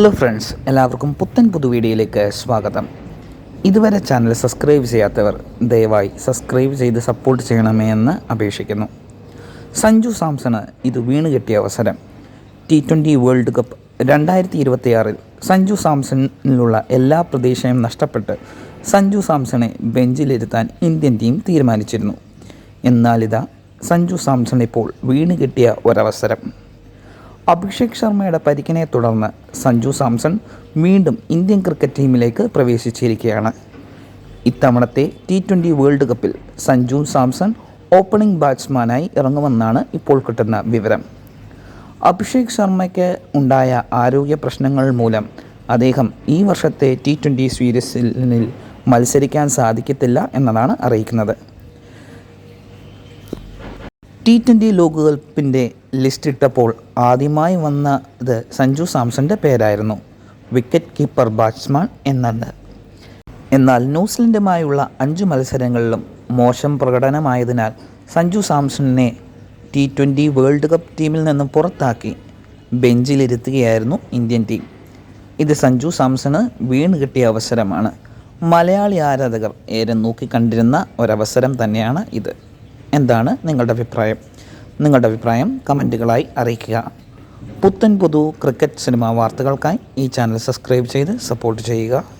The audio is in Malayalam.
ഹലോ ഫ്രണ്ട്സ് എല്ലാവർക്കും പുത്തൻ പുതു വീഡിയോയിലേക്ക് സ്വാഗതം. ഇതുവരെ ചാനൽ സബ്സ്ക്രൈബ് ചെയ്യാത്തവർ ദയവായി സബ്സ്ക്രൈബ് ചെയ്ത് സപ്പോർട്ട് ചെയ്യണമേ എന്ന് അപേക്ഷിക്കുന്നു. സഞ്ജു സാംസണ് ഇത് വീണ് കിട്ടിയ അവസരം. ടി ട്വന്റി വേൾഡ് കപ്പ് രണ്ടായിരത്തി ഇരുപത്തിയാറിൽ സഞ്ജു സാംസണിലുള്ള എല്ലാ പ്രതീക്ഷയും നഷ്ടപ്പെട്ട് സഞ്ജു സാംസണെ ബെഞ്ചിലിരുത്താൻ ഇന്ത്യൻ ടീം തീരുമാനിച്ചിരുന്നു. എന്നാലിതാ സഞ്ജു സാംസൺ ഇപ്പോൾ വീണ് കിട്ടിയ ഒരവസരം. അഭിഷേക് ശർമ്മയുടെ പരിക്കിനെ തുടർന്ന് സഞ്ജു സാംസൺ വീണ്ടും ഇന്ത്യൻ ക്രിക്കറ്റ് ടീമിലേക്ക് പ്രവേശിച്ചിരിക്കുകയാണ്. ഇത്തവണത്തെ ടി ട്വന്റി വേൾഡ് കപ്പിൽ സഞ്ജു സാംസൺ ഓപ്പണിംഗ് ബാറ്റ്സ്മാനായി ഇറങ്ങുമെന്നാണ് ഇപ്പോൾ കിട്ടുന്ന വിവരം. അഭിഷേക് ശർമ്മയ്ക്ക് ഉണ്ടായ ആരോഗ്യ പ്രശ്നങ്ങൾ മൂലം അദ്ദേഹം ഈ വർഷത്തെ ടി ട്വന്റി സീരീസിൽ മത്സരിക്കാൻ സാധിക്കത്തില്ല എന്നതാണ് അറിയിക്കുന്നത്. ടി ട്വന്റി ലോകകപ്പിന്റെ ലിസ്റ്റ് ഇട്ടപ്പോൾ ആദ്യമായി വന്നത് സഞ്ജു സാംസന്റെ പേരായിരുന്നു. വിക്കറ്റ് കീപ്പർ ബാറ്റ്സ്മാൻ എന്നത്. എന്നാൽ ന്യൂസിലൻഡുമായുള്ള അഞ്ച് മത്സരങ്ങളിലും മോശം പ്രകടനമായതിനാൽ സഞ്ജു സാംസണിനെ ടി ട്വന്റി വേൾഡ് കപ്പ് ടീമിൽ നിന്നും പുറത്താക്കി ബെഞ്ചിലിരുത്തുകയായിരുന്നു ഇന്ത്യൻ ടീം ഇത് സഞ്ജു സാംസണ് വീണ് കിട്ടിയ അവസരമാണ്. മലയാളി ആരാധകർ ഏറെ നോക്കിക്കണ്ടിരുന്ന ഒരവസരം തന്നെയാണ് ഇത്. എന്താണ് നിങ്ങളുടെ അഭിപ്രായം? നിങ്ങളുടെ അഭിപ്രായം കമന്റുകളായി അറിയിക്കുക. പുത്തൻ പുതു ക്രിക്കറ്റ് സിനിമ വാർത്തകൾക്കായി ഈ ചാനൽ സബ്സ്ക്രൈബ് ചെയ്ത് സപ്പോർട്ട് ചെയ്യുക.